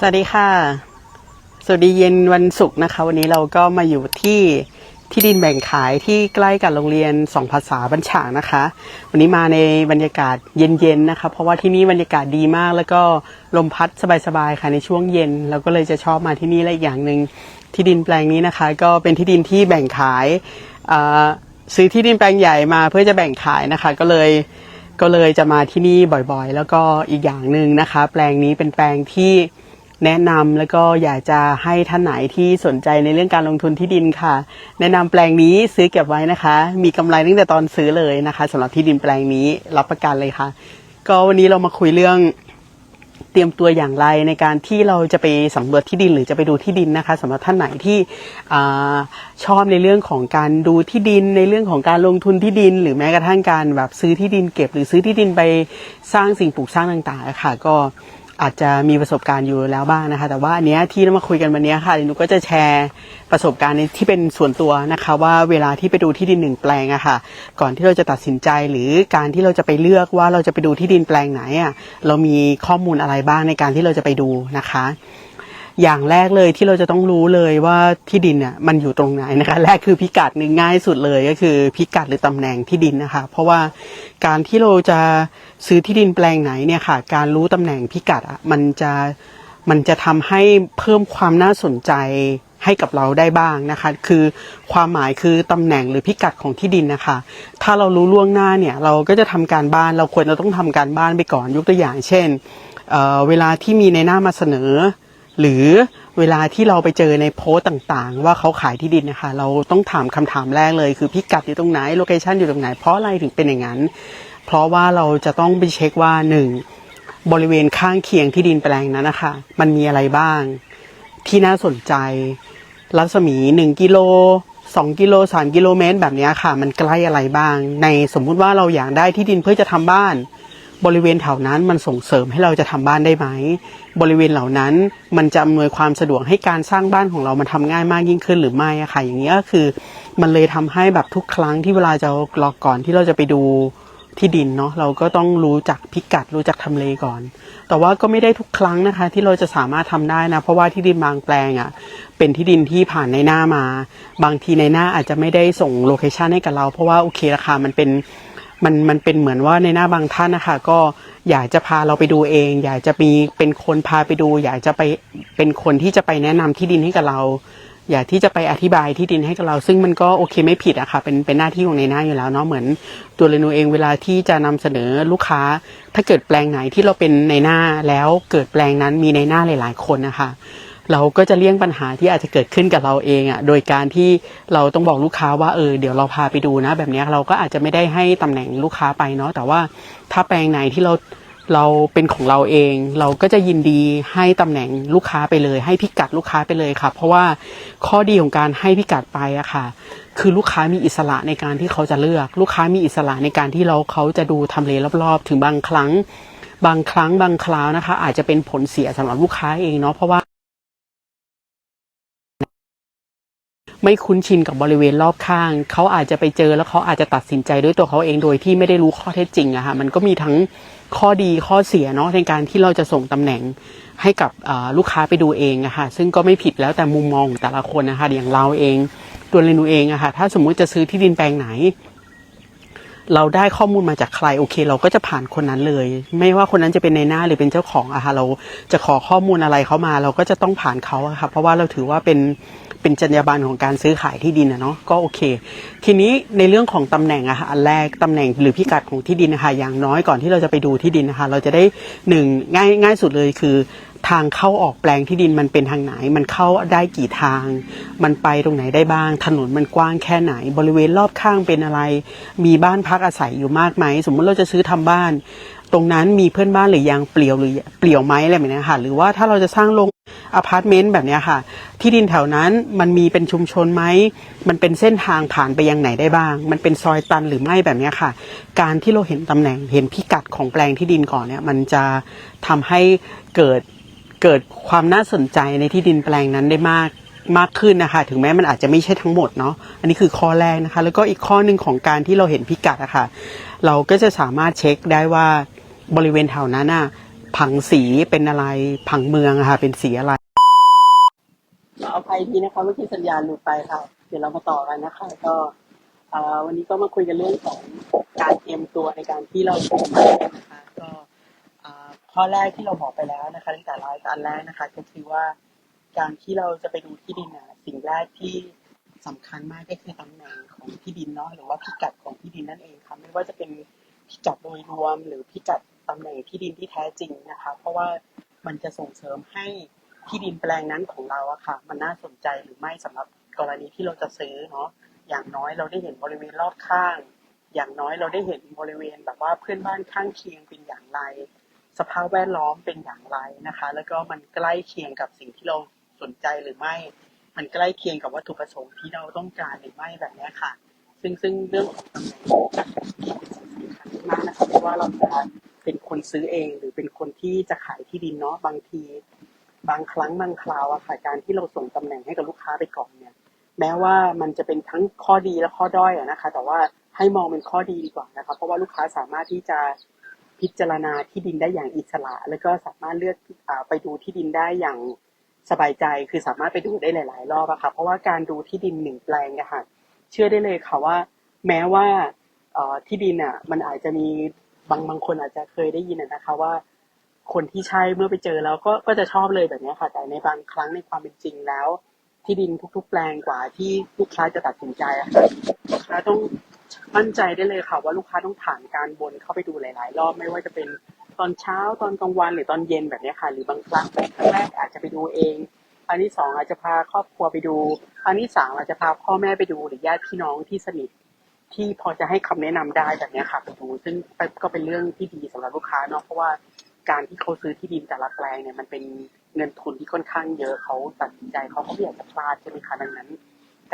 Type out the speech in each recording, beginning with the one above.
สวัสดีค่ะ สวัสดีเย็นวันศุกร์นะคะ วันนี้เราก็มาอยู่ที่ที่ดินแบ่งขายที่ใกล้กับโรงเรียนสองภาษาบัญชางนะคะ วันนี้มาในบรรยากาศเย็นๆนะคะ เพราะว่าที่นี่บรรยากาศดีมาก แล้วก็ลมพัดสบายๆค่ะในช่วงเย็น เราก็เลยจะชอบมาที่นี่และอีกอย่างหนึ่งที่ดินแปลงนี้นะคะ ก็เป็นที่ดินที่แบ่งขายซื้อที่ดินแปลงใหญ่มาเพื่อจะแบ่งขายนะคะ ก็เลยก็เลยจะมาที่นี่บ่อยๆ แล้วก็อีกอย่างหนึ่งนะคะ แปลงนี้เป็นแปลงที่ แนะนำแล้วก็อยากจะให้ท่านไหนที่สนใจในเรื่องการลงทุนที่ดินค่ะ แนะนำแปลงนี้ซื้อเก็บไว้นะคะ มีกำไรตั้งแต่ตอนซื้อเลยนะคะสำหรับที่ดินแปลงนี้รับประกันเลยค่ะ ก็วันนี้เรามาคุยเรื่องเตรียมตัวอย่างไรในการที่เราจะไปสำรวจที่ดินหรือจะไปดูที่ดินนะคะสำหรับท่านไหนที่อชอบในเรื่องของการดูที่ดิน ในเรื่องของการลงทุนที่ดิน หรือแม้กระทั่งการแบบซื้อที่ดินเก็บ หรือซื้อที่ดินไปสร้างสิ่งปลูกสร้างต่างๆค่ะก็ อาจจะมีประสบการณ์อยู่แล้วบ้างนะคะ แต่ว่าอันเนี้ยที่เรามาคุยกันวันนี้ค่ะหนูก็จะแชร์ประสบการณ์ที่เป็นส่วนตัวนะคะ ว่าเวลาที่ไปดูที่ดินหนึ่งแปลงอะค่ะ ก่อนที่เราจะตัดสินใจหรือการที่เราจะไปเลือกว่าเราจะไปดูที่ดินแปลงไหนอะเรามีข้อมูลอะไรบ้างในการที่เราจะไปดูนะคะอย่างแรกเลยที่เราจะต้องรู้เลยว่าที่ดินเนี่ยมันอยู่ตรงไหนนะคะ แรกคือพิกัดหนึ่งง่ายสุดเลยก็คือพิกัดหรือตำแหน่งที่ดินนะคะ เพราะว่าการที่เราจะ ซื้อที่ดินแปลงไหนเนี่ยค่ะ การรู้ตำแหน่งพิกัดอะมันจะมันจะทำให้เพิ่มความน่าสนใจให้กับเราได้บ้างนะคะ คือความหมายคือตำแหน่งหรือพิกัดของที่ดินนะคะ ถ้าเรารู้ล่วงหน้าเนี่ยเราก็จะทำการบ้านเราควรจะต้องทำการบ้านไปก่อนยกตัวอย่าง เช่นเเวลาที่มีในหน้ามาเสนอ หรือเวลาที่เราไปเจอในโพสต์ต่างๆ ว่าเขาขายที่ดินนะคะ เราต้องถามคำถามแรกเลย คือพิกัดอยู่ตรงไหนโลเคชันอยู่ตรงไหนเพราะอะไรถึงเป็นอย่างนั้น เพราะว่าเราจะต้องไปเช็คว่าหนึ่งบริเวณข้างเคียงที่ดินแปลงนั้นนะคะ มันมีอะไรบ้าง ที่น่าสนใจ รัศมีหนึ่งกิโลสองกิโลสามกิโลเมตร แบบนี้ค่ะ มันใกล้อะไรบ้าง ในสมมุติว่าเราอยากได้ที่ดินเพื่อจะทำบ้าน บริเวณแถวนั้นมันส่งเสริมให้เราจะทำบ้านได้ไหม บริเวณเหล่านั้นมันจะอำนวยความสะดวกให้การสร้างบ้านของเรามันทำง่ายมากยิ่งขึ้นหรือไม่อะค่ะ อย่างนี้ก็คือ มันเลยทำให้แบบทุกครั้งที่เวลาจะรอก่อนที่เราจะไปดู ที่ดินเนาะเราก็ต้องรู้จักพิกัด รู้จักทำเลก่อน แต่ว่าก็ไม่ได้ทุกครั้งนะคะ ที่เราจะสามารถทำได้นะ เพราะว่าที่ดินบางแปลงอะ่ะเป็นที่ดินที่ผ่านในหน้ามา บางทีในหน้าอาจจะไม่ได้ส่งโลเคชันให้กับเรา เพราะว่าโอเคราคามันเป็นมันมันเป็นเหมือนว่าในหน้าบางท่านนะคะก็อยากจะพาเราไปดูเอง อยากจะมีเป็นคนพาไปดู อยากจะไปเป็นคนที่จะไปแนะนำที่ดินให้กับเรา อยากที่จะไปอธิบายที่ดินให้กับเรา ซึ่งมันก็โอเคไม่ผิดอะค่ะเป็นเป็นหน้าที่ของในหน้าอยู่แล้วเนาะเหมือนตัวเรนูเองเวลาที่จะนำเสนอลูกค้า ถ้าเกิดแปลงไหนที่เราเป็นในหน้าแล้วเกิดแปลงนั้นมีในหน้าหลาย ๆ คนนะคะเราก็จะเลี่ยงปัญหาที่อาจจะเกิดขึ้นกับเราเองอะ่ะ โดยการที่เราต้องบอกลูกค้าว่าเออเดี๋ยวเราพาไปดูนะ แบบนี้เราก็อาจจะไม่ได้ให้ตำแหน่งลูกค้าไปเนาะแต่ว่าถ้าแปลงไหนที่เรา เราเป็นของเราเอง เราก็จะยินดีให้ตำแหน่งลูกค้าไปเลย ให้พิกัดลูกค้าไปเลยค่ะเพราะว่าข้อดีของการให้พิกัดไปอะค่ะ คือลูกค้ามีอิสระในการที่เขาจะเลือก ลูกค้ามีอิสระในการที่เราเขาจะดูทำเลรอบๆ ถึงบางครั้ง บางครั้งบางคราวนะคะ อาจจะเป็นผลเสียสำหรับลูกค้าเองเนาะเพราะว่าไม่คุ้นชินกับบริเวณรอบข้าง เขาอาจจะไปเจอแล้วเขาอาจจะตัดสินใจด้วยตัวเขาเองโดยที่ไม่ได้รู้ข้อเท็จจริงอะค่ะ มันก็มีทั้ง ข้อดีข้อเสียเนาะในการที่เราจะส่งตำแหน่งให้กับลูกค้าไปดูเองอะค่ะซึ่งก็ไม่ผิดแล้วแต่มุมมองของแต่ละคนนะคะอย่างเราเองตัวเรนูเองอะค่ะถ้าสมมุติจะซื้อที่ดินแปลงไหน เราได้ข้อมูลมาจากใครโอเค เราก็จะผ่านคนนั้นเลย ไม่ว่าคนนั้นจะเป็นในหน้าหรือเป็นเจ้าของอะค่ะเราจะขอข้อมูลอะไรเขามา เราก็จะต้องผ่านเขาอะค่ะเพราะว่าเราถือว่าเป็น เป็นจรรยาบรรณของการซื้อขายที่ดินอะเนาะก็โอเค ทีนี้ในเรื่องของตำแหน่งอะค่ะอันแรกตำแหน่งหรือพิกัดของที่ดินนะคะอย่างน้อยก่อนที่เราจะไปดูที่ดินนะคะ เราจะได้หนึ่งง่ายง่ายสุดเลยคือทางเข้าออกแปลงที่ดินมันเป็นทางไหน มันเข้าได้กี่ทาง มันไปตรงไหนได้บ้าง ถนนมันกว้างแค่ไหน บริเวณรอบข้างเป็นอะไร มีบ้านพักอาศัยอยู่มากไหม สมมุติเราจะซื้อทำบ้าน ตรงนั้นมีเพื่อนบ้านหรือยังเปลี่ยวหรือเปลี่ยวไหมอะไรแบบนี้ค่ะหรือว่าถ้าเราจะสร้างโรงอพาร์ตเมนต์แบบนี้ค่ะ ที่ดินแถวนั้นมันมีเป็นชุมชนไหมมันเป็นเส้นทางผ่านไปยังไหนได้บ้าง มันเป็นซอยตันหรือไม่แบบนี้ค่ะ การที่เราเห็นตำแหน่งเห็นพิกัดของแปลงที่ดินก่อนเนี่ย มันจะทำให้เกิดเกิดความน่าสนใจในที่ดินแปลงนั้นได้มากมากขึ้นนะคะ ถึงแม้มันอาจจะไม่ใช่ทั้งหมดเนาะอันนี้คือข้อแรกนะคะ แล้วก็อีกข้อหนึ่งของการที่เราเห็นพิกัดอะคะ่ะเราก็จะสามารถเช็คได้ว่า บริเวณแถวนั้นน่ะผังสีเป็นอะไรผังเมืองอะค่ะ เป็นสีอะไรเราเอาไปทีนะคะเมื่อกี้สัญญาณหลุดไปค่ะ เดี๋ยวเรามาต่อกันนะคะ ก็เอ่อวันนี้ก็มาคุยกันเรื่องของการเตรียมตัวในการที่เราจะไปนะคะก็เอ่อข้อแรกที่เราบอกไปแล้วนะคะตั้งแต่รายการแรกนะคะ ก็คือว่าการที่เราจะไปดูที่ดินนะสิ่งแรกที่สำคัญมากก็คือตำแหน่งของที่ดินเนาะหรือว่าพิกัดของที่ดินนั่นเองค่ะไม่ว่าจะเป็นพิกัดโดยรวมหรือพิกัด ตำแหน่งที่ดินที่แท้จริงนะคะ เพราะว่ามันจะส่งเสริมให้ที่ดินแปลงนั้นของเราอะค่ะ มันน่าสนใจหรือไม่สำหรับกรณีที่เราจะซื้อเนาะอย่างน้อยเราได้เห็นบริเวณรอบข้าง อย่างน้อยเราได้เห็นบริเวณแบบว่าเพื่อนบ้านข้างเคียงเป็นอย่างไร สภาพแวดล้อมเป็นอย่างไรนะคะ แล้วก็มันใกล้เคียงกับสิ่งที่เราสนใจหรือไม่ มันใกล้เคียงกับวัตถุประสงค์ที่เราต้องการหรือไม่แบบนี้ค่ะ ซึ่งซึ่งเรื่องของตำแหน่งที่เป็นสิ่งสำคัญมากนะคะเพราะว่าเราจะ เป็นคนซื้อเอง หรือเป็นคนที่จะขายที่ดินเนาะบางที บางครั้งบางคราวอะค่ะการที่เราส่งตำแหน่งให้กับลูกค้าไปก่อนเนี่ย แม้ว่ามันจะเป็นทั้งข้อดีและข้อด้อยอะนะคะ แต่ว่าให้มองเป็นข้อดีดีกว่านะคะเพราะว่าลูกค้าสามารถที่จะพิจารณาที่ดินได้อย่างอิสระ แล้วก็สามารถเลือกอไปดูที่ดินได้อย่างสบายใจคือสามารถไปดูได้หลาย ๆ รอบอะค่ะเพราะว่าการดูที่ดินหนึ่งแปลงอะค่ะเชื่อได้เลยค่ะว่า แม้ว่าที่ดินอะมันอาจจะมี บางบางคนอาจจะเคยได้ยินนะคะว่า คนที่ใช่เมื่อไปเจอแล้วก็ก็จะชอบเลยแบบนี้ค่ะ แต่ในบางครั้งในความเป็นจริงแล้ว ที่ดินทุก ๆ แปลงกว่าที่ลูกค้าจะตัดสินใจอะค่ะลูกค้าต้องมั่นใจได้เลยค่ะ ว่าลูกค้าต้องผ่านการวนเข้าไปดูหลาย ๆ รอบไม่ว่าจะเป็นตอนเช้าตอนกลางวันหรือตอนเย็นแบบนี้ค่ะ หรือบางครั้งครั้งแรกอาจจะไปดูเอง อันที่สองอาจจะพาครอบครัวไปดู อันที่สามอาจจะพาพ่อแม่ไปดูหรือญาติพี่น้องที่สนิท ที่พอจะให้คำแนะนำได้แบบนี้ค่ะไปดูซึ่งก็เป็นเรื่องที่ดีสำหรับลูกค้าเนาะเพราะว่าการที่เขาซื้อที่ดินแต่ละแปลงเนี่ยมันเป็นเงินทุนที่ค่อนข้างเยอะเขาตัดสินใจเขาก็ไม่อยากจะพลาดใช่ไหมคะดังนั้น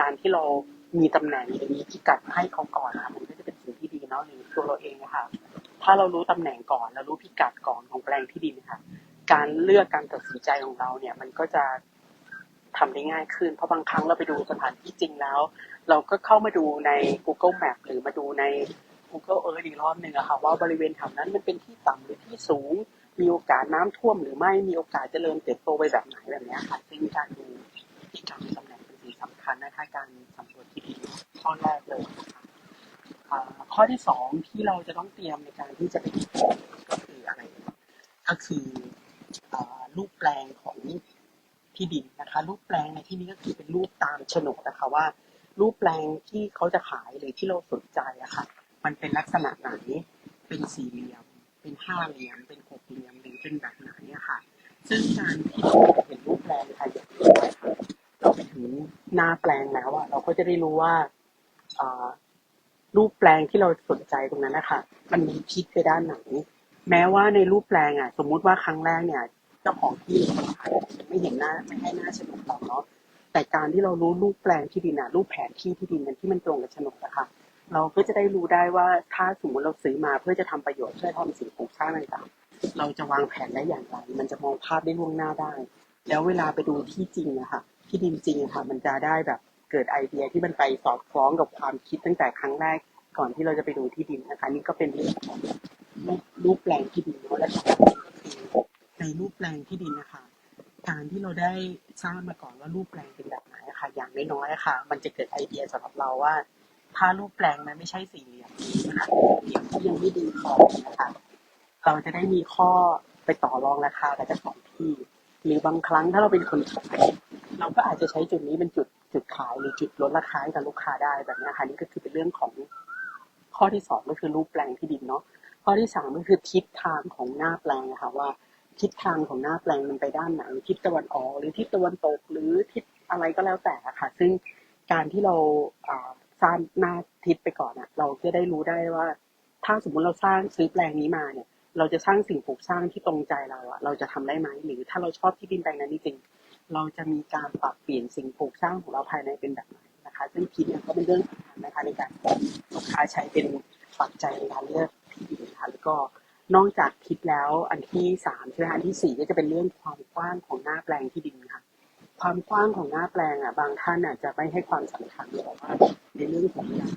การที่เรามีตำแหน่งหรือมีพิกัดให้เขาก่อนอะมันก็จะเป็นสิ่งที่ดีเนาะหรือตัวเราเองนะคะถ้าเรารู้ตำแหน่งก่อนแล้วรู้พิกัดก่อนของแปลงที่ดินนะคะการเลือกการตัดสินใจของเราเนี่ยมันก็จะ ทำได้ง่ายขึ้น เพราะบางครั้งเราไปดูสถานที่จริงแล้ว เราก็เข้ามาดูใน Google Map หรือมาดูใน Google Earth อีกรอบหนึ่งอะค่ะว่าบริเวณแถวนั้นมันเป็นที่ต่ำหรือที่สูง มีโอกาสน้ำท่วมหรือไม่มีโอกาสเจริญเติบโตไปแบบไหนแบบนี้ค่ะซึ่งการดูที่กัดตำแหน่งเป็นสิ่งสำคัญนะคะการสำรวจที่ดินข้อแรกเลยนะคะอ่าข้อที่สองที่เราจะต้องเตรียมในการที่จะไปก็คืออะไร ก็คือรูปแปลงของ ที่ดินนะคะ รูปแปลงในที่นี้ก็คือเป็นรูปตามโฉนดนะคะว่า รูปแปลงที่เขาจะขายหรือที่เราสนใจอะค่ะ มันเป็นลักษณะไหน เป็นสี่เหลี่ยม เป็นห้าเหลี่ยม เป็นหกเหลี่ยมหรือเป็นแบบไหนอะค่ะ ซึ่งการที่เราเห็นรูปแปลงค่ะอย่างที่บอกค่ะเราไปถึงหน้าแปลงแล้วอะเราก็จะได้รู้ว่ารูปแปลงที่เราสนใจตรงนั้นนะคะมันมีทิศไปด้านไหน แม้ว่าในรูปแปลงอะสมมุติว่าครั้งแรกเนี่ย เจ้าของที่ไม่เห็นหน้าไม่ให้หน้าโฉนดเราเนาะแต่การที่เรารู้รูปแปลงที่ดินอะรูปแผนที่ที่ดินมันที่มันตรงกับโฉนดอะค่ะเราก็จะได้รู้ได้ว่าถ้าสมมติเราซื้อมาเพื่อจะทำประโยชน์เพื่อทำสิ่งปลูกสร้างต่างๆเราจะวางแผนได้อย่างไร มันจะมองภาพได้ล่วงหน้าได้ แล้วเวลาไปดูที่จริงอะค่ะที่ดินจริงอะค่ะ มันจะได้แบบเกิดไอเดียที่มันไปสอดคล้องกับความคิดตั้งแต่ครั้งแรกก่อนที่เราจะไปดูที่ดินนะคะนี่ก็เป็นเรื่องของรูปแปลงที่ดินเนาะและที่สำคัญก็คือ ในรูปแปลงที่ดินนะคะ การที่เราได้ทราบมาก่อนว่ารูปแปลงเป็นแบบไหนะค่ะ อย่างน้อยๆอะค่ะ มันจะเกิดไอเดียสำหรับเราว่า ถ้ารูปแปลงมันไม่ใช่สี่เหลี่ยมมันอาจจะเป็นเหลี่ยมที่ยังไม่ดีพอนะคะเราจะได้มีข้อไปต่อรองราคากับเจ้าของที่ หรือบางครั้งถ้าเราเป็นคนขายเราก็อาจจะใช้จุดนี้เป็นจุดจุดขายหรือจุดลดราคาให้กับลูกค้าได้แบบนี้ค่ะนี่ก็คือเป็นเรื่องของข้อที่สองก็คือรูปแปลงที่ดินเนาะข้อที่สามก็คือทิศทางของหน้าแปลงนะคะว่า ทิศทางของหน้าแปลงมันไปด้านไหนทิศตะวันออก หรือทิศตะวันตกหรือทิศอะไรก็แล้วแต่ค่ะ ซึ่งการที่เราสร้างหน้าทิศไปก่อนอะเราจะได้รู้ได้ว่า ถ้าสมมุติเราสร้างซื้อแปลงนี้มาเนี่ย เราจะสร้างสิ่งปลูกสร้างที่ตรงใจเราอะเราจะทำได้ไหมหรือถ้าเราชอบที่ดินแปลงนั้นจริงเราจะมีการปรับเปลี่ยนสิ่งปลูกสร้างของเราภายในเป็นแบบไหนนะคะ ซึ่งทิศเนี่ยก็เป็นเรื่องสำคัญนะคะในการลูกค้าใช้เป็นปัจจัยในการเลือกที่ดินค่ะแล้วก็ นอกจากทิศแล้วอันที่สามใช่ไหมอันที่สี่ก็จะเป็นเรื่องความกว้างของหน้าแปลงที่ดินค่ะ ความกว้างของหน้าแปลงอะ บางท่านอาจจะไม่ให้ความสำคัญแต่ว่าในเรื่องของการ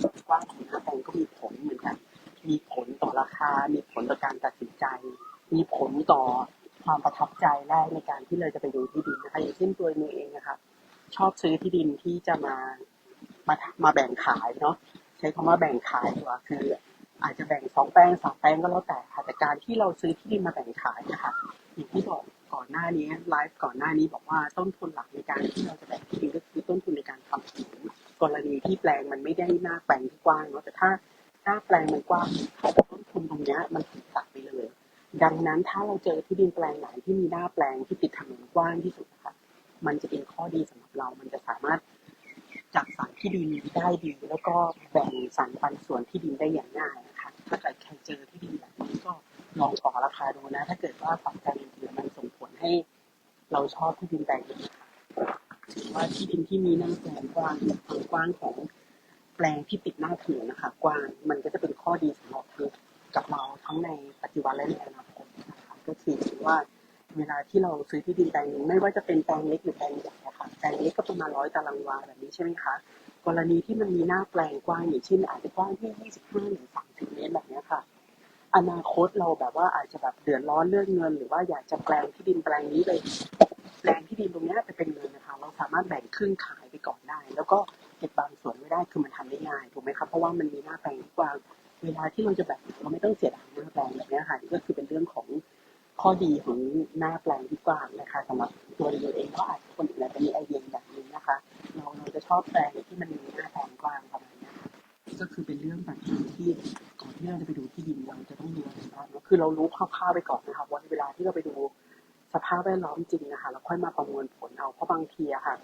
ความกว้างของหน้าแปลงก็มีผลเหมือนกัน มีผลต่อราคา มีผลต่อการตัดสินใจ มีผลต่อความประทับใจแรกในการที่เราจะไปดูที่ดินนะคะอย่างเช่นตัวเมย์เองนะคะชอบซื้อที่ดินที่จะมามามาแบ่งขายเนาะใช้คำว่าแบ่งขายดีกว่าคือ อาจจะแบ่งสองแปลงสามแปลงก็แล้วแต่ค่ะแต่การที่เราซื้อที่ดินมาแบ่งขายเนะคะอย่างที่บอกก่อนหน้านี้ไลฟ์ก่อนหน้านี้บอกว่าต้นทุนหลักในการที่เราจะแบ่งที่ดินก็คือต้นทุนในการทำถนนกรณีที่แปลงมันไม่ได้หน้าแปลงที่กว้างเนาะแต่ถ้าหน้าแปลงมันกว้างต้นทุนตรงเนี้ยมันถูกตัดไปเลย ดังนั้นถ้าเราเจอที่ดินแปลงไหนที่มีหน้าแปลงที่ติดถนนกว้างที่สุดนะคะมันจะเป็นข้อดีสำหรับเรา มันจะสามารถจัดสรรที่ดินได้ดี แล้วก็แบ่งสรรปันส่วนที่ดินได้อย่างง่าย ถ้าเกิดใครเจอที่ดินแบบนี้ก็ลองต่อราคาดูนะ ถ้าเกิดว่าปัจจัยอื่นๆมันส่งผลให้ เราชอบที่ดินแปลงนี้ถือว่าที่ดินที่มีหน้าแปลงกว้างความกว้างของแปลงที่ติดหน้าถนนนะคะกว้างมันก็จะเป็นข้อดีสำหรับทั้งกับเราทั้งในปัจจุบันและในอนาคตนะคะก็คือว่าเวลาที่เราซื้อที่ดินแปลงหนึงไม่ว่าจะเป็นแปลงเล็กหรือแปลงใหญ่นะคะแปลงเล็กก็ประมาณร้อยตารางวาแบบนี้ใช่ไหมคะกรณีที่มันมีหน้าแปลงกว้างอย่างเช่นอาจจะกว้างที่ 25 หรือ 30 อนาคตเราแบบว่าอาจจะแบบเดือดร้อนเรื่องเงิน หรือว่าอยากจะแปลงที่ดินแปลงนี้เลยแปลงที่ดินตรงนี้ไปเป็นเงินนะคะ เราสามารถแบ่งครึ่งขายไปก่อนได้ แล้วก็เก็บบางส่วนไว้ได้คือมันทำได้ง่ายถูกไหมครับเพราะว่ามันมีหน้าแปลงกว้างเวลาที่เราจะแบ่งเราไม่ต้องเสียดายหน้าแปลงแบบนี้ค่ะนี่ก็คือเป็นเรื่องของข้อดีของหน้าแปลงที่กว้างนะคะสำหรับตัวเราเองก็อาจจะคนอื่นอาจจะมีไอเดียแบบนี้นะคะเราเราจะชอบแปลงที่มันมีหน้าแปลงกว้างประมาณเนี้ยค่ะ ก็คือเป็นเรื่องแบบที่ก่อนที่เราจะไปดูที่ดินเราจะต้องดูอะไรบ้างคือเรารู้คร่าวๆไปก่อนนะคะว่าเวลาที่เราไปดูสภาพแวดล้อมจริงนะคะเราค่อยมาประมวลผลเอาเพราะบางทีอะค่ะ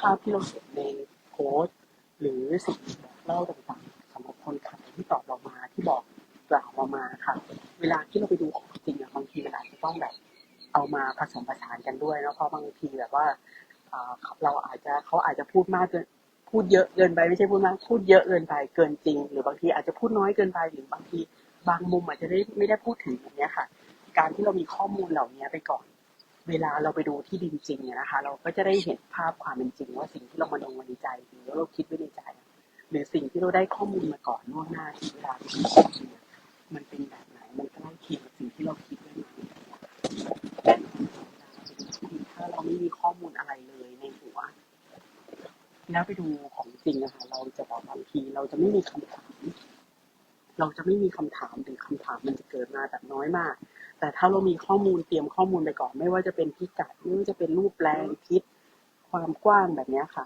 ภาพที่เราเห็นในโพสต์หรือสิ่งเล่าต่างๆสำหรับคนขายที่ตอบเรามาที่บอกกล่าวเรามาค่ะ เวลาที่เราไปดูของจริงอะบางทีมันอาจจะต้องแบบเอามาผสมผสานกันด้วยนะเพราะบางทีแบบว่าอ่าเราอาจจะเขาอาจจะพูดมากเกิน พูดเยอะเกินไปไม่ใช่พูดมากพูดเยอะเกินไปเกินจริง หรือบางทีอาจจะพูดน้อยเกินไปหรือบางทีบางมุมอาจจะได้ไม่ได้พูดถึงอย่างเนี้ยค่ะ การที่เรามีข้อมูลเหล่านี้ไปก่อน เวลาเราไปดูที่ดินจริงเนี่ยนะคะ เราก็จะได้เห็นภาพความเป็นจริง ว่าสิ่งที่เรามาลงมาในใจหรือเราคิดไว้ในใจ หรือสิ่งที่เราได้ข้อมูลมาก่อนล่วงหน้าที่เวลาที่เราดูเนี่ยมันเป็นแบบไหนมันใกล้เคียงกับสิ่งที่เราคิดไว้ไหม ถ้าเราไม่มีข้อมูลอะไรเลยในหัว แล้วไปดูของจริงนะคะเราจะบอกบางทีเราจะไม่มีคำถาม เราจะไม่มีคำถามหรือคำถามมันจะเกิดมาแบบน้อยมาก แต่ถ้าเรามีข้อมูลเตรียมข้อมูลไปก่อน ไม่ว่าจะเป็นพิกัดไม่ว่าจะเป็นรูปแปลงทิศความกว้างแบบนี้ค่ะ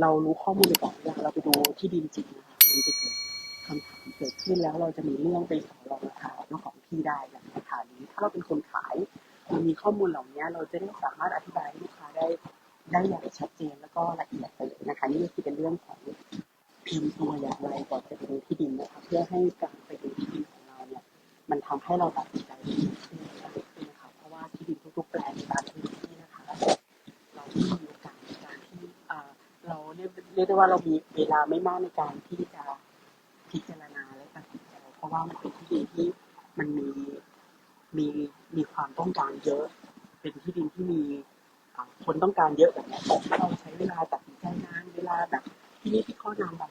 เรารู้ข้อมูลไปก่อนเวลาเราไปดูที่ดินจริงนะคะมันจะเกิดคำถามเกิดขึ้นแล้วเราจะมีเรื่องไปต่อรองราคากับเจ้าของที่ได้แบบราคานี้ถ้าเราเป็นคนขายมีข้อมูลเหล่านี้เราจะได้สามารถอธิบายให้ลูกค้าได้ ได้อย่างชัดเจนแล้วก็ละเอียดไปเลยนะคะนี่ก็คือเป็นเรื่องของเตรียมตัวอย่างไรก่อนจะไปดูที่ดินนะคะเพื่อให้การไปดูที่ดินของเราเนี่ยมันทำให้เราตัดสินใจได้ดีขึ้นนะคะเพราะว่าที่ดินทุกๆแปลงในบางพื้นที่นะคะ เราไม่มีโอกาสในการที่เราเรียกเรียกได้ว่าเรามีเวลาไม่มากในการที่จะพิจารณาและตัดสินใจเพราะว่ามันเป็นที่ดินที่มันมีมีมีความต้องการเยอะ เป็นที่ดินที่มี คนต้องการเยอะแบบนี้เราใช้เวลาตัดสินใจนานเวลาแบบที่นี่ที่ข้อนานบา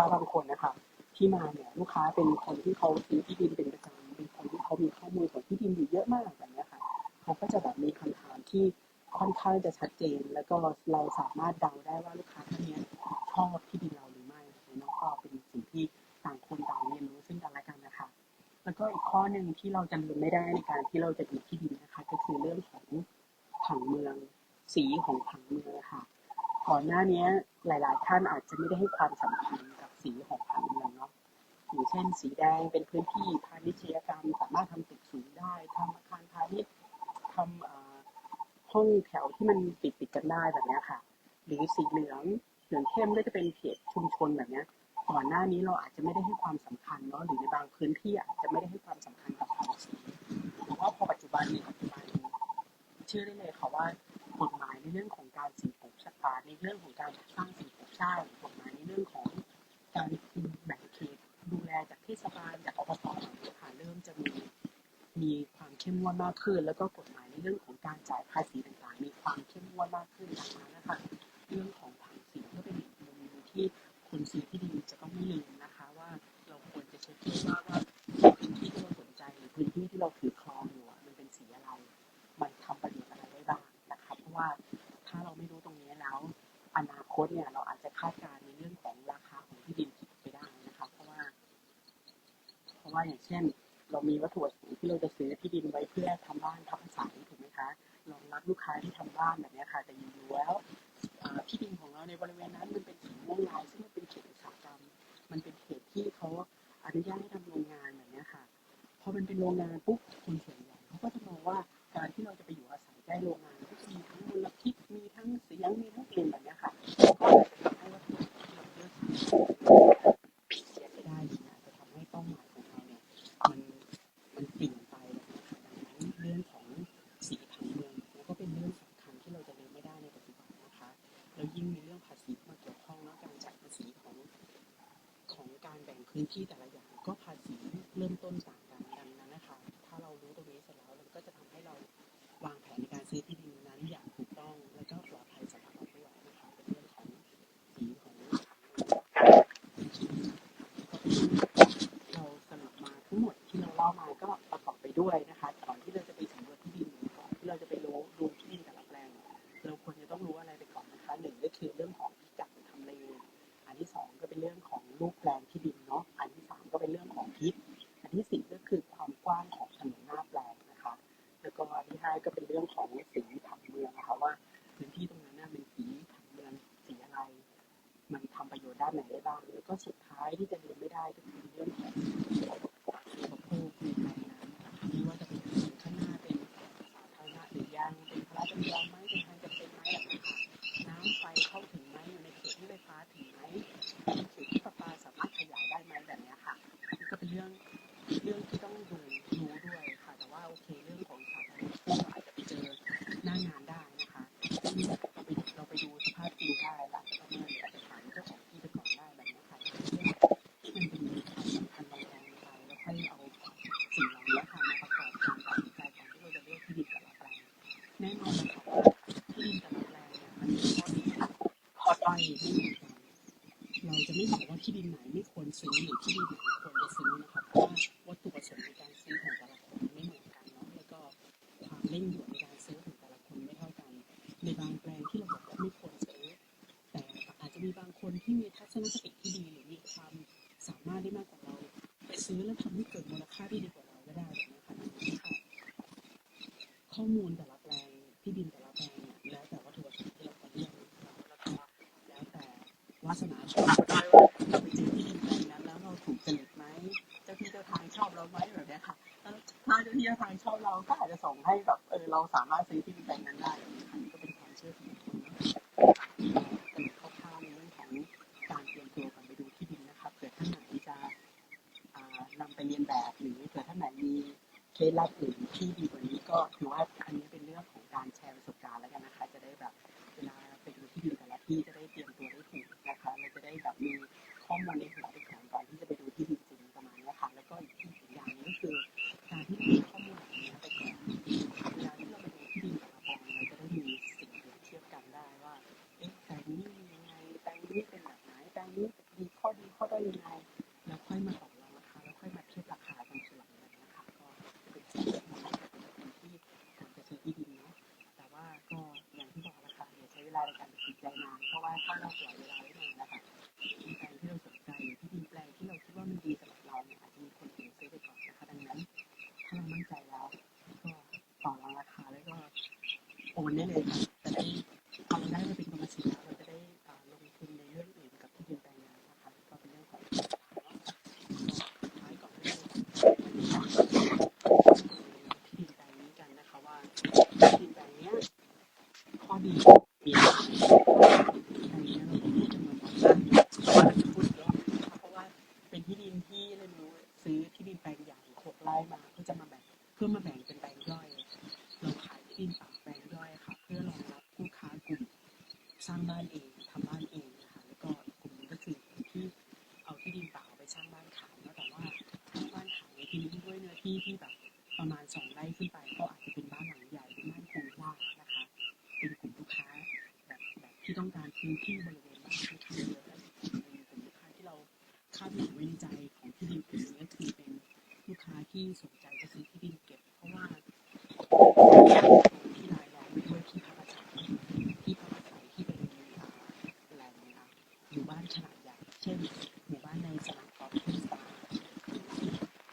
ค้าบางคนนะคะที่มาเนี่ยลูกค้าเป็นคนที่เขาซื้อที่ดินเป็นประจำเป็นคนที่เขามีข้อมูลของที่ดินอยู่เยอะมากแบบนี้ค่ะเขาก็จะแบบมีคำถามที่ค่อนข้างจะชัดเจน แล้วก็เราสามารถเดาได้ว่าลูกค้าท่านนี้ชอบที่ดินเราหรือไม่นั่นก็เป็นสิ่งที่ต่างคนต่างเรียนรู้ซึ่งกันและกันนะคะ แล้วก็อีกข้อหนึ่งที่เราจะลืมไม่ได้ในการที่เราจะดู้องแถวที่มันติดติดกันได้แบบนี้ค่ะ หรือสีเหลืองเหลืองเข้มก็จะเป็นเขตชุมชนแบบนี้ก่อนหน้านี้เราอาจจะไม่ได้ให้ความสำคัญเนาะหรือในบางพื้นที่อาจจะไม่ได้ให้ความสำคัญกับความสีแต่ว่าพอปัจจุบันนี้ปัจจุบันเชื่อได้เลยค่ะว่ากฎหมายในเรื่องของการสีผมชะตาในเรื่องของการสร้างสีผมชาติกฎหมายในเรื่องของการแบ่งเขตดูแลจากเทศบาลจากอบตค่ะเริ่มจะมีมีความเข้มงวดมากขึ้น แล้วก็กฎหมายในเรื่องของการจ่ายภาษ ตเนี่ยเราอาจจะคาดการณ์ในเรื่องของราคาของที่ดินผิดไปได้นะคะเพราะว่า เพราะว่าอย่างเช่น เรามีวัตถุประสงค์ที่เราจะซื้อที่ดินไว้เพื่อทำบ้านทำอาศัยถูกไหมคะเรารับลูกค้าที่ทำบ้านแบบนี้ค่ะแต่อยู่แล้วที่ดินของเราในบริเวณนั้นมันเป็นเขตม่วงลายซึ่งมันเป็นเขตอุตสาหกรรม มันเป็นเขตที่เขาอนุญาตให้ทำโรงงานแบบนี้ค่ะพอมันเป็นโรงงานปุ๊บ quítala. องก็เมืกันเราจะไม่บอกว่าที่ดินไหนไม่ควรซื้อหรือที่ดินไหนควรจะซื้อนะครับเพราะว่าวัตถุประสงค์ในการซื้อของแต่ละคนไม่เหมือนกันเนาะแล้วก็ความเร่งด่วนในการซื้อของแต่ละคนไม่เท่ากัน ในบางแปลงที่เราบอกว่าไม่ควรซื้อ แต่อาจจะมีบางคนที่มีทัศนคติที่ดีหรือมีความสามารถได้มากกว่าเราไปซื้อแล้วทำให้เกิดมูลค่าที่ดีกว่าเราก็ได้แบบนี้ค่ะข้อมูลแต่ละแปลงที่ดินแต่ละ วาสนาชอบเราไปเจอที่ไหนนั้นแล้วเราถูกจริตไหมเจ้าที่เจ้าทางชอบเราไหมแบบเนี้ยค่ะถ้าเจ้าที่เจ้าทางชอบเราก็อาจจะส่งให้แบบเออเราสามารถซื้อที่ด โอ พื้นที่บริเวณบ้านค่อนข้างเยอะและอีกกลุ่มหนึ่งกลุ่มลูกค้าที่เราคาดหวังไว้ในใจของที่ดินกลุ่มนี้ก็คือเป็นลูกค้าที่สนใจจะซื้อที่ดินเก็บ เพราะว่าที่รายล้อมไปด้วยที่พักอาศัยที่พักอาศัยที่เป็นอ่าแหล่งอะหมู่บ้านขนาดใหญ่เช่นหมู่บ้านในสนามกอล์ฟที่สตาร์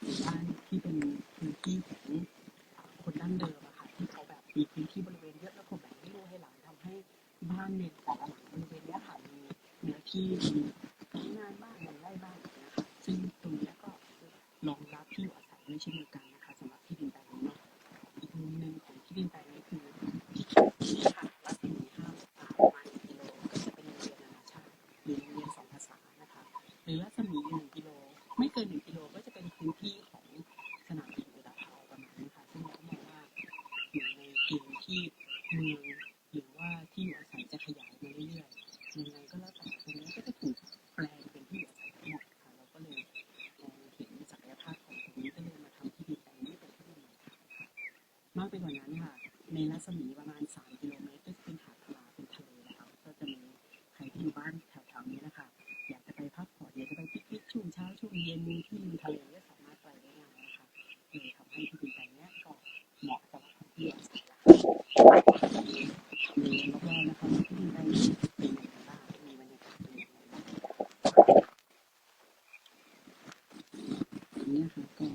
หมู่บ้านที่เป็นพื้นที่ของคนดั้งเดิมอะค่ะที่เขาแบบมีพื้นที่บริเวณเยอะแล้วเขาแบ่งให้ลูกให้หลานทำให้บ้านในแเนื้ากไปกว่านั้นค่ะ ในรัศมีประมาณ 3 กิโลเมตรก็จะเป็นหาดทลาเป็นทะเลแล้ว ก็จะมีใครที่อยู่บ้านแถวๆนี้นะคะ อยากจะไปพักผ่อนอยากจะไปปิกนิกช่วงเช้าช่วงเย็นที่ริมทะเลก็สามารถไปได้ง่ายนะคะเลยทำให้ที่ดินแปลงเนี้ยก็เหมาะสำหรับที่อาศัยนะคะเลยรอบๆนะคะว่าที่ดินแปลงนี้เป็นยังไงบ้างมีบรรยากาศเป็นยังไงบ้างอันนี้ค่ะก็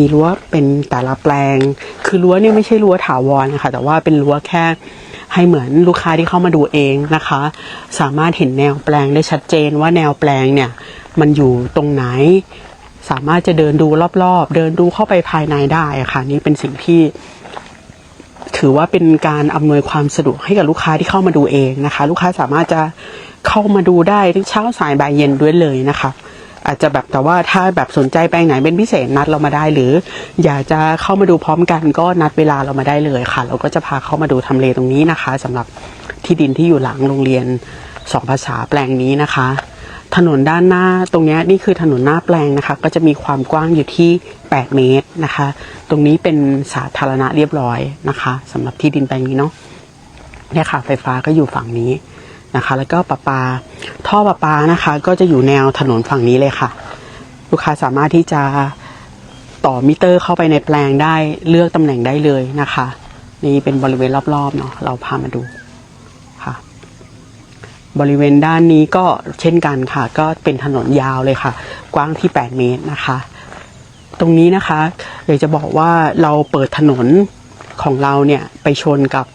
มีรั้วเป็นแต่ละแปลง คือรั้วเนี่ยไม่ใช่รั้วถาวรนะคะแต่ว่าเป็นรั้วแค่ให้เหมือนลูกค้าที่เข้ามาดูเองนะคะ สามารถเห็นแนวแปลงได้ชัดเจนว่าแนวแปลงเนี่ยมันอยู่ตรงไหน สามารถจะเดินดูรอบๆ เดินดูเข้าไปภายในได้ะค่ะ นี่เป็นสิ่งที่ถือว่าเป็นการอำนวยความสะดวกให้กับลูกค้าที่เข้ามาดูเองนะคะ ลูกค้าสามารถจะเข้ามาดูได้ทั้งเช้าสายบ่ายเย็นด้วยเลยนะคะ อาจจะแบบแต่ว่าถ้าแบบสนใจแปลงไหนเป็นพิเศษนัดเรามาได้ หรืออยากจะเข้ามาดูพร้อมกันก็นัดเวลาเรามาได้เลยค่ะ เราก็จะพาเข้ามาดูทำเลตรงนี้นะคะสำหรับที่ดินที่อยู่หลังโรงเรียนสองภาษาแปลงนี้นะคะ ถนนด้านหน้าตรงนี้นี่คือถนนหน้าแปลงนะคะ ก็จะมีความกว้างอยู่ที่ 8 เมตรนะคะ ตรงนี้เป็นสาธารณะเรียบร้อยนะคะสำหรับที่ดินแปลงนี้เนาะเนี่ยค่ะไฟฟ้าก็อยู่ฝั่งนี้ นะคะ แล้วก็ประปา ท่อประปานะคะ ก็จะอยู่แนวถนนฝั่งนี้เลยค่ะ ลูกค้าสามารถที่จะต่อมิเตอร์เข้าไปในแปลงได้เลือกตำแหน่งได้เลยนะคะ นี่เป็นบริเวณรอบๆเนาะเราพามาดูค่ะ บริเวณด้านนี้ก็เช่นกันค่ะ ก็เป็นถนนยาวเลยค่ะ กว้างที่ 8 เมตรนะคะ ตรงนี้นะคะอยากจะบอกว่าเราเปิดถนนของเราเนี่ยไปชนกับ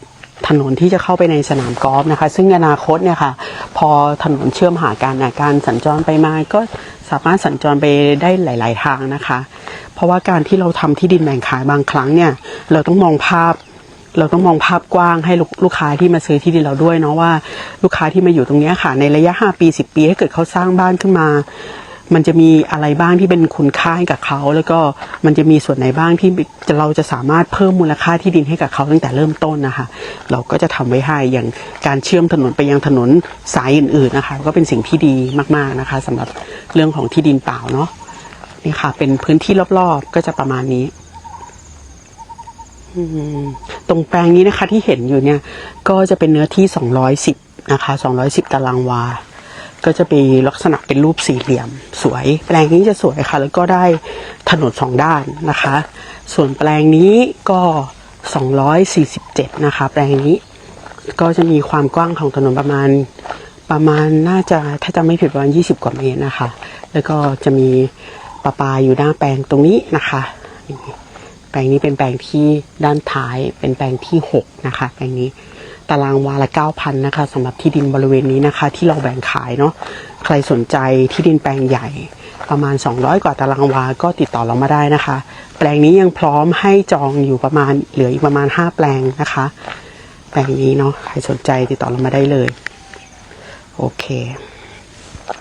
ถนนที่จะเข้าไปในสนามกอล์ฟนะคะ ซึ่งอนาคตเนี่ยค่ะ พอถนนเชื่อมหากันนะการสัญจรไปมาก็สามารถสัญจรไปได้หลาย ๆ ทางนะคะ เพราะว่าการที่เราทำที่ดินแบ่งขายบางครั้งเนี่ย เราต้องมองภาพ เราต้องมองภาพกว้างให้ลูกลูกค้าที่มาซื้อที่ดินเราด้วยเนาะว่าลูกค้าที่มาอยู่ตรงนี้ค่ะ ในระยะ 5 ปี 10 ปีถ้าเกิดเขาสร้างบ้านขึ้นมา มันจะมีอะไรบ้างที่เป็นคุณค่าให้กับเขา แล้วก็มันจะมีส่วนไหนบ้างที่จะเราจะสามารถเพิ่มมูลค่าที่ดินให้กับเขาตั้งแต่เริ่มต้นนะคะ เราก็จะทำไว้ให้อย่างการเชื่อมถนนไปยังถนนสายอื่นๆนะคะ ก็เป็นสิ่งที่ดีมากๆนะคะสำหรับเรื่องของที่ดินเปล่าเนาะนี่ค่ะ เป็นพื้นที่รอบๆก็จะประมาณนี้ตรงแปลงนี้นะคะที่เห็นอยู่เนี่ย ก็จะเป็นเนื้อที่ 210 นะคะ 210 ตารางวา ก็จะมีลักษณะเป็นรูปสี่เหลี่ยมสวย แปลงนี้จะสวยค่ะ แล้วก็ได้ถนนสองด้านนะคะ ส่วนแปลงนี้ก็ 247 นะคะ แปลงนี้ก็จะมีความกว้างของถนนประมาณประมาณน่าจะถ้าจำไม่ผิดประมาณ 20 กว่าเมตรนะคะ แล้วก็จะมีประปาอยู่หน้าแปลงตรงนี้นะคะแปลงนี้เป็นแปลงที่ด้านท้ายเป็นแปลงที่ 6 นะคะ แปลงนี้ ตารางวาละ 9,000 นะคะสำหรับที่ดินบริเวณนี้นะคะ ที่เราแบ่งขายเนาะใครสนใจที่ดินแปลงใหญ่ประมาณ 200 กว่าตารางวา ก็ติดต่อเรามาได้นะคะ แปลงนี้ยังพร้อมให้จองอยู่ประมาณเหลืออีกประมาณ 5 แปลงนะคะ แปลงนี้เนาะใครสนใจติดต่อเรามาได้เลย โอเค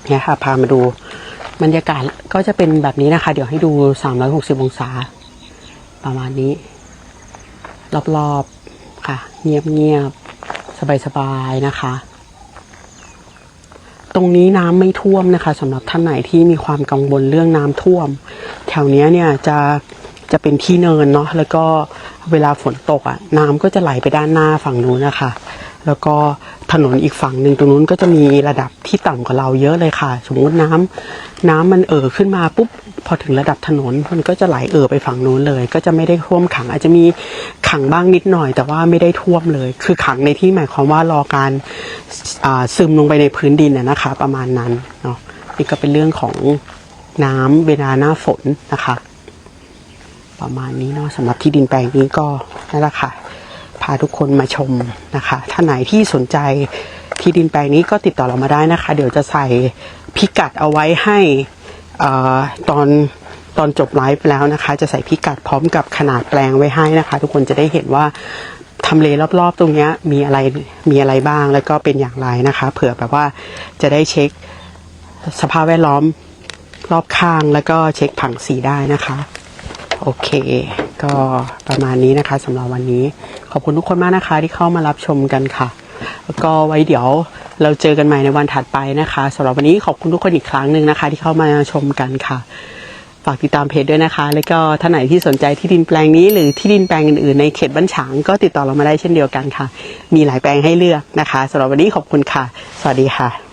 เนี่ยค่ะพามาดูบรรยากาศก็จะเป็นแบบนี้นะคะ เดี๋ยวให้ดู 360 องศา ประมาณนี้ รอบๆค่ะ เงียบๆ สบายๆนะคะ ตรงนี้น้ำไม่ท่วมนะคะสำหรับท่านไหนที่มีความกังวลเรื่องน้ำท่วม แถวนี้เนี่ยจะจะเป็นที่เนินเนาะแล้วก็เวลาฝนตกอะ่ะน้ำก็จะไหลไปด้านหน้าฝั่งนู้นนะคะ แล้วก็ ถนนอีกฝั่งหนึ่งตรงนู้นก็จะมีระดับที่ต่ำกว่าเราเยอะเลยค่ะ สมมติน้ำน้ำมันเอ่อขึ้นมาปุ๊บพอถึงระดับถนนมันก็จะไหลเอ่อไปฝั่งนู้นเลย ก็จะไม่ได้ท่วมขัง อาจจะมีขังบ้างนิดหน่อย แต่ว่าไม่ได้ท่วมเลย คือขังในที่หมายความว่ารอการซึมลงไปในพื้นดินนะนะคะ ประมาณนั้นเนาะนี่ก็เป็นเรื่องของน้ำเวลาหน้าฝนนะคะ ประมาณนี้เนาะสำหรับที่ดินแปลงนี้ก็นั่นแหละค่ะ พาทุกคนมาชมนะคะท่านไหนที่สนใจที่ดินแปลงนี้ก็ติดต่อเรามาได้นะคะ เดี๋ยวจะใส่พิกัดเอาไว้ให้ออตอนตอนจบไลฟ์แล้วนะคะ จะใส่พิกัดพร้อมกับขนาดแปลงไว้ให้นะคะ ทุกคนจะได้เห็นว่าทำเลรอบๆ ตรงนี้มีอะไรมีอะไรบ้างแล้วก็เป็นอย่างไรนะคะ เผื่อแบบว่าจะได้เช็คสภาพแวดล้อมรอบข้างแล้วก็เช็คผังสีได้นะคะ โอเค ก็ประมาณนี้นะคะสำหรับวันนี้ ขอบคุณทุกคนมากนะคะที่เข้ามารับชมกันค่ะ แล้วก็ไว้เดี๋ยวเราเจอกันใหม่ในวันถัดไปนะคะสำหรับวันนี้ขอบคุณทุกคนอีกครั้งหนึ่งนะคะ ที่เข้ามาชมกันค่ะ ฝากติดตามเพจด้วยนะคะ แล้วก็ท่านไหนที่สนใจที่ดินแปลงนี้ หรือที่ดินแปลงอื่นๆในเขตบ้านฉางก็ติดต่อเรามาได้เช่นเดียวกันค่ะ มีหลายแปลงให้เลือกนะคะสำหรับวันนี้ขอบคุณค่ะ สวัสดีค่ะ